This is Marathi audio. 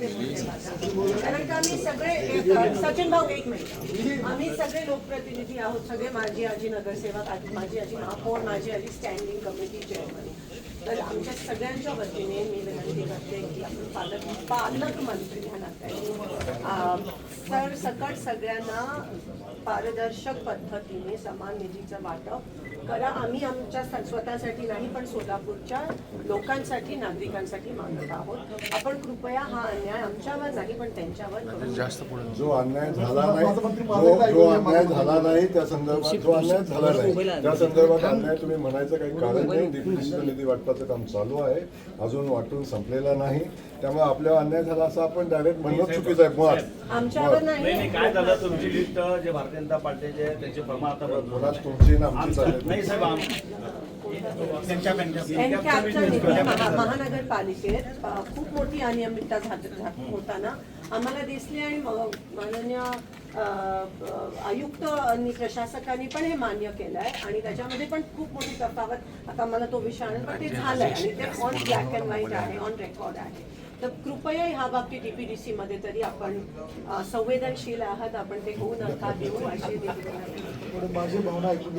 कारण का आम्ही सगळे एक- सचिन भाऊ एक मिनिट. आम्ही सगळे लोकप्रतिनिधी आहोत सगळे माझी आजी नगरसेवक माझी आजी महापौर माझी आजी स्टँडिंग कमिटी चेअरमन तर आमच्या सगळ्यांच्या वतीने मी की आपण पालक पालकमंत्री ह्या नात्याने अं, सर सकट सगळ्यांना पारदर्शक पद्धतीने समान निधीचं वाटप करा. आम्ही आमच्या स्वतःसाठी नाही पण सोलापूरच्या लोकांसाठी नागरिकांसाठी मागत आहोत. आपण कृपया हा अन्याय आमच्यावर नाही पण त्यांच्यावर करू. नका. जो अन्याय झाला नाही जो जो अन्याय झाला नाही त्या संदर्भात जो अन्याय झाला नाही त्या संदर्भात अन्याय तुम्ही म्हणायचं काही कारण नाही. निधी वाटपाचं काम चालू आहे. अजून वाटून संपलेलं नाही. त्यामुळे आपल्यावर अन्याय झाला असं आपण डायरेक्ट म्हणणं चुकीचं आहे. मुळात. आमच्यावर नाही काय झालं तुमची लिस्ट जे भारतीय जनता पार्टीचे आहे, त्याचे प्रमाण आता बदलून मुळात तुमची ना आमची चालली नाही साहेब आम- महा- महानगरपालिकेत अ, खूप मोठी अनियमितता होताना. आम्हाला दिसली आणि म- माननीय आयुक्त आणि प्रशासकांनी पण हे मान्य केलं आहे आणि त्याच्यामध्ये पण खूप मोठी तफावत आता मला तो विषय आणेल पण ते झालंय आणि ते ऑन ब्लॅक अँड व्हाईट आहे ऑन रेकॉर्ड आहे. तर कृपया ह्या बाबतीत डीपीडीसी मध्ये तरी आपण संवेदनशील आहात आपण ते होऊ नका देऊ अशी माझी भावना ऐकून